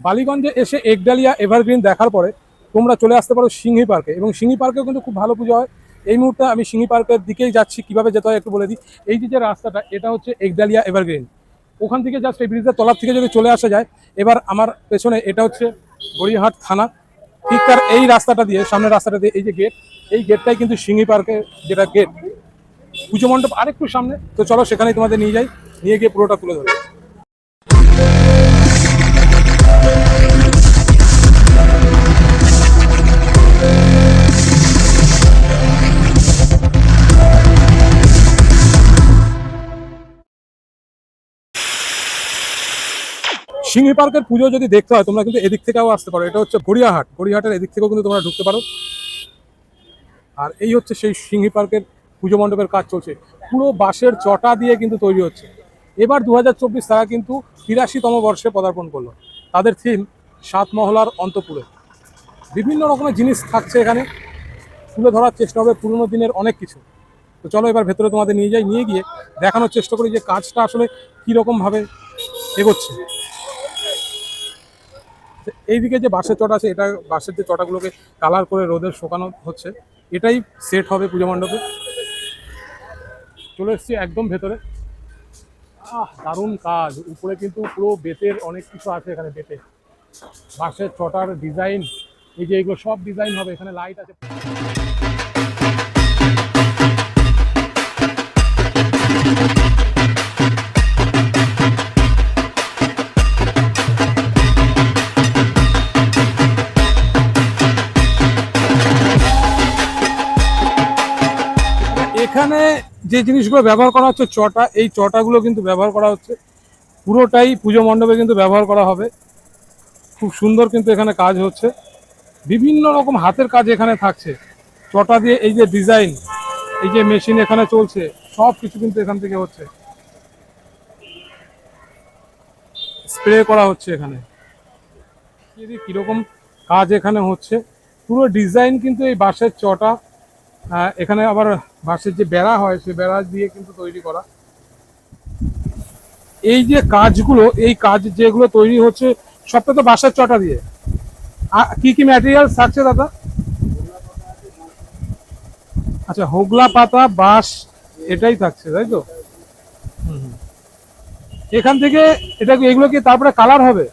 বালিগঞ্জে এসে একডালিয়া এভারগ্রিন দেখার পরে তোমরা চলে আসতে পারো সিংহি পার্কে এবং সিংহি পার্কেও কিন্তু খুব ভালো পুজো হয়। এই মুহূর্তে আমি সিংহি পার্কের দিকেই যাচ্ছি, কীভাবে যেতে হয় একটু বলে দিই। এই যে রাস্তাটা, এটা হচ্ছে একডালিয়া এভারগ্রিন ওখান থেকে জাস্ট এই ব্রিজের তলার থেকে যদি চলে আসা যায়, এবার আমার পেছনে এটা হচ্ছে গড়িয়াহাট থানা। ঠিক তার এই রাস্তাটা দিয়ে, সামনের রাস্তাটা দিয়ে এই যে গেট এই গেটটাই কিন্তু সিংহি পার্কের যেটা গেট পুজো মণ্ডপ আরেকটু সামনে, তো চলো সেখানেই তোমাদের নিয়ে যাই, নিয়ে গিয়ে পুরোটা তুলে ধরো। সিংহি পার্কের পুজো যদি দেখতে হয়, তোমরা কিন্তু এদিক থেকেও আসতে পারো। এটা হচ্ছে গড়িয়াহাট। গড়িয়াহাটের এদিক থেকেও কিন্তু তোমরা ঢুকতে পারো। আর এই হচ্ছে সেই সিংহি পার্কের পুজো মণ্ডপের কাজ চলছে। পুরো বাঁশের চটা দিয়ে কিন্তু তৈরি হচ্ছে। এবার দু হাজার চব্বিশ তারা কিন্তু তিরাশিতম বর্ষে পদার্পণ করল। তাদের থিম সাত মহলার অন্তপুরে। বিভিন্ন রকমের জিনিস থাকছে এখানে। তুলে ধরার চেষ্টা হবে পুরোনো দিনের অনেক কিছু। তো চলো এবার ভেতরে তোমাদের নিয়ে যাই, নিয়ে গিয়ে দেখানোর চেষ্টা করি যে কাজটা আসলে কীরকমভাবে এগোচ্ছে। এইদিকে যে বাঁশের চটা আছে, এটা বাঁশের যে চটাগুলোকে কালার করে রোদের শোকানো হচ্ছে, এটাই সেট হবে পুজো মণ্ডপে। চলে এসছি একদম ভেতরে। আহ, দারুণ কাজ। উপরে কিন্তু পুরো বেতের অনেক কিছু আছে এখানে বেতে। বাঁশের চটার ডিজাইন এই যে এগুলো সব ডিজাইন হবে, এখানে লাইট আছে। এখানে যে জিনিসগুলো ব্যবহার করা হচ্ছে, চটা, এই চটাগুলো কিন্তু ব্যবহার করা হচ্ছে। পুরোটাই পুজো মণ্ডপে কিন্তু ব্যবহার করা হবে। খুব সুন্দর কিন্তু এখানে কাজ হচ্ছে। বিভিন্ন রকম হাতের কাজ এখানে থাকছে। চটা দিয়ে এই যে ডিজাইন, এই যে মেশিন এখানে চলছে, সব কিছু কিন্তু এখান থেকে হচ্ছে। স্প্রে করা হচ্ছে এখানে। কীরকম কাজ এখানে হচ্ছে। পুরো ডিজাইন কিন্তু এই বাঁশের চটা এখানে আবার বাঁশের যে বেড়া হয় সেই বেড়া দিয়ে কিন্তু তৈরি করা। এই যে কাজগুলো, এই কাজ যেগুলো তৈরি হচ্ছে, সবটা তো বাঁশের চটা দিয়ে। কি কি ম্যাটেরিয়াল থাকছে দাদা? আচ্ছা হোগলা পাতা, বাঁশ, এটাই থাকছে, তাই তো। এখান থেকে এটা এগুলো কি তারপরে কালার হবে?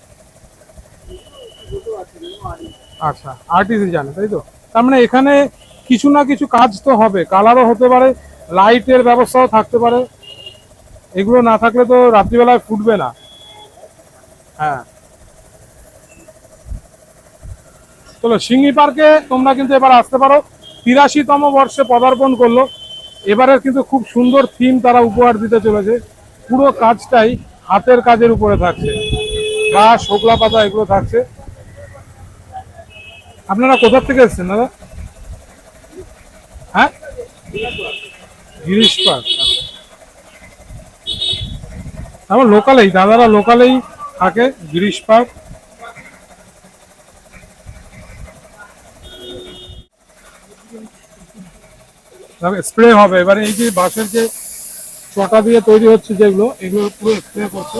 আচ্ছা আর্টিস্ট জানে, তাই তো? তার মানে এখানে কিছু না কিছু কাজ তো হবে। কালারও হতে পারে লাইটের ব্যবস্থাও থাকতে পারে। এগুলো না থাকলে তো রাত্রিবেলায় ফুটবে না। হ্যাঁ। চলো, সিঙ্গি পার্কে তোমরা কিন্তু এবার আসতে পারো। তিরাশিতম বর্ষে পদার্পণ করল। এবারের কিন্তু খুব সুন্দর থিম তারা উপহার দিতে চলেছে। পুরো কাজটাই হাতের কাজের উপরে থাকছে। বা শোকলা পাতা, এগুলো থাকছে। আপনারা কোথা থেকে এসেছেন দাদা? গিরিশ পার্ক। আমার লোকালেই, দাদারা লোকালেই থাকে গিরিশ পার্ক। স্প্রে হবে। এবারে এই যে বাঁশের যে চটা দিয়ে তৈরি হচ্ছে যেগুলো, এগুলো পুরো স্প্রে করছে।